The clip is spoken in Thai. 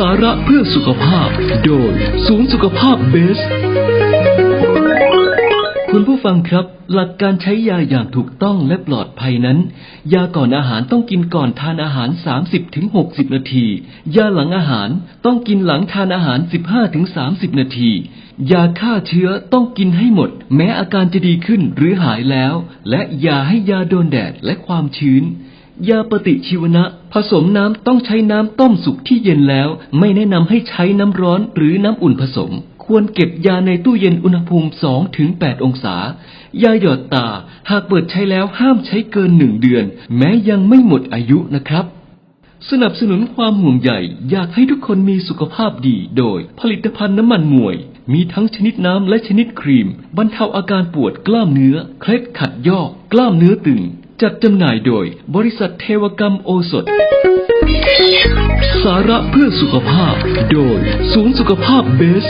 สาระเพื่อสุขภาพ โดยศูนย์สุขภาพเบส ผู้ฟังครับ หลักการใช้ยาอย่างถูกต้องและปลอดภัยนั้น ยาก่อนอาหารต้องกินก่อนทานอาหาร 30-60 นาที ยาหลังอาหารต้องกินหลังทานอาหาร 15-30 นาที ยาฆ่าเชื้อต้องกินให้หมด แม้อาการจะดีขึ้นหรือหายแล้ว และอย่าให้ยาโดนแดดและความชื้น ยาปฏิชีวนะ ผสมน้ำต้องใช้น้ำต้มสุกที่เย็นแล้ว ไม่แนะนำให้ใช้น้ำร้อนหรือน้ำอุ่นผสม ควรเก็บยาในตู้เย็นอุณหภูมิ 2-8 องศา ยาหยอดตาหากเปิดใช้แล้วห้ามใช้เกินหนึ่งเดือน แม้ยังไม่หมดอายุนะครับ สนับสนุนความห่วงใยอยากให้ทุกคนมีสุขภาพดีโดย ผลิตภัณฑ์น้ำมันมวย มีทั้งชนิดน้ำและชนิดครีม บรรเทาอาการปวดกล้ามเนื้อ เคล็ดขัดยอก กล้ามเนื้อตึง จัดจำหน่ายโดย บริษัทเทวกรรมโอสถสาระเพื่อสุขภาพ โดย ศูนย์สุขภาพเบส